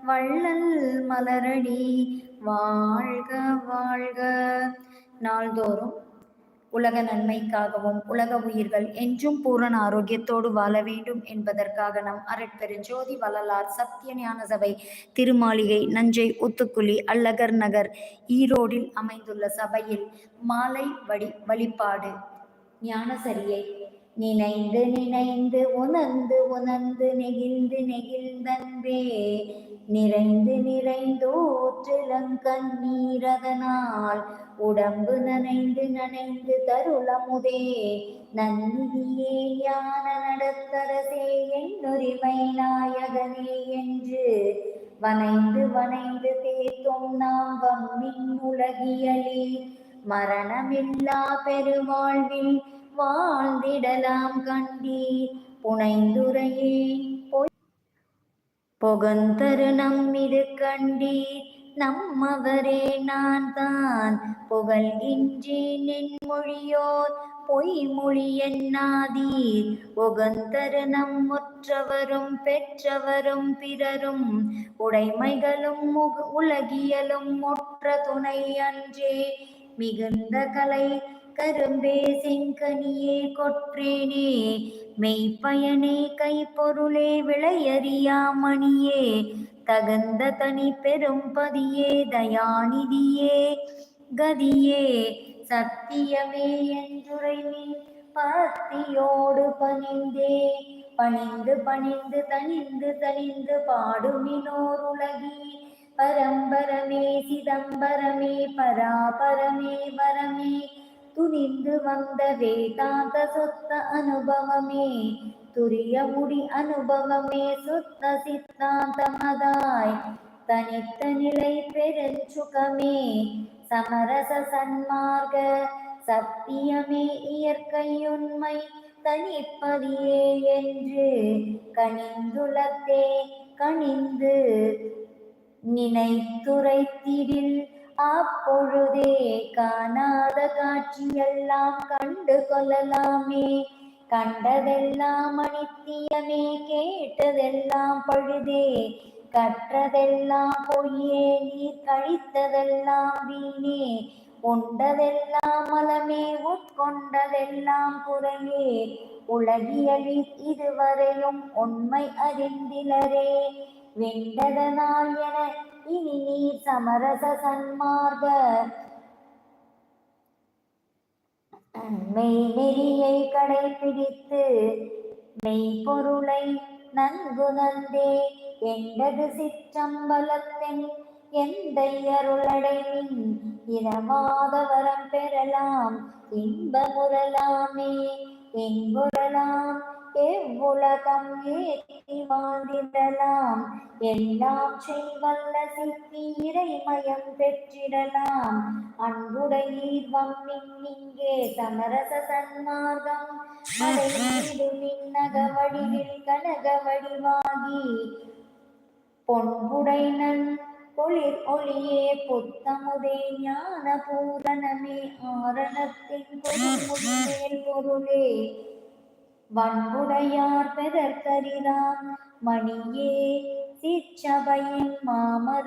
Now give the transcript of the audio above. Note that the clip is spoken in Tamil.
வள்ளல் மலரடி. வாழ்க வாழ்க. நாள்தோறும் உலக நன்மைக்காகவும் உலக உயிர்கள் என்றும் பூரண ஆரோக்கியத்தோடு வாழ வேண்டும் என்பதற்காக நம் அரட்பெருஞ்சோதி வள்ளலார் சத்திய ஞான சபை திருமாளிகை நஞ்சை உத்துக்குழி அல்லகர் நகர் ஈரோடில் அமைந்துள்ள சபையில் மாலை வழி வழிபாடு ஞானசரியை நினைந்து நினைந்து உணர்ந்து உணர்ந்து நெகிழ்ந்து நெகிழ்ந்தன்பே நிறைந்து நிறைந்தோற்றிலங்கண்ணீரதனால் உடம்பு நனைந்து நனைந்து தருளமுதே. நன்னிதியே யான நடத்தரசே என்னுரிமை நாயகனே என்று வனைந்து வனைந்து தேத்தும் நாம் வம்மின் உலகியலே மரணமில்லா பெருவாழ்வில் வாழ்ந்திடலாம் கண்டீர் புனைந்துரையே. புகந்தரு நம்மிது கண்டீர் நம்மவரே நான் தான் புகழ்கின்றேன் என் மொழியோர் பொய்மொழி எண்ணாதீர். ஒகந்தரு நம்முற்றவரும் பெற்றவரும் பிறரும் உடைமைகளும் உலகியலும் முற்ற துணை அன்றே. மிகுந்த கலை கரும்பே செங்கனியே கொற்றேனே. மெய்ப்பயனே கைப்பொருளே விளையறியாமணியே தகுந்த தனி பெரும் பதியே தயாநிதியே. கதியே சத்தியமே என்றுரைமின் பக்தியோடு பணிந்தே. பணிந்து பணிந்து தனிந்து தனிந்து பாடுமினோர் உலகி. பரம்பரமே சிதம்பரமே பராபரமே வரமே. துணிந்து வந்த வேதாந்த சொத்த அனுபவமே துரிய முடி அனுபவமே சுத்த சித்தாந்தமதாய் தனித்த நிலை பெருஞ்சுகமே சமரச சன்மார்க சத்தியமே இயற்கையுண்மை தனிப்பதியே என்று கணிந்துலத்தே கனிந்து நினைத்துரைத்திடில் அப்பொழுதே காணாத காட்சியெல்லாம் கண்டு கொள்ளலாமே. கண்டதெல்லாம் அனித்தியமே கேட்டதெல்லாம் பழுதே. கற்றதெல்லாம் பொய்யே நீர் கழித்ததெல்லாம் வீணே. உண்டதெல்லாம் மலமே உட்கொண்டதெல்லாம் குறையே. உலகியலில் இதுவரையும் உண்மை அறிந்திலரே. வெண்டதனால் என இனி நீர் சமரச சன்மார்க மெய் நெறியை கடைபிடித்து மெய்பொருளை நன்குணந்தே எண்டது சிற்றம்பலத்தின் எந்த அருளடைவின் இரவாத வரம் பெறலாம் இன்பமுறலாமே எங்குடலாம்? எவ்வுலகம் ஏற்றி வாழ்ந்திடலாம். எல்லாம் செய்வல்ல சித்தி இறைமயம் பெற்றிடலாம். அன்புடையீர் வம்மின் இங்கே சமரச சன்மார்க்கம். அடைந்து மின்னக வடிவில் கனக வடிவாகி. பொன்புடை நன் ஒளிர் ஒளியே புத்தமுதே ஞான பூரணமே ஆரணத்தின் பொருள் பொருளே வன்புடையார் பெதற்கரிதாம். மணியே சிற்றபையின் மாமர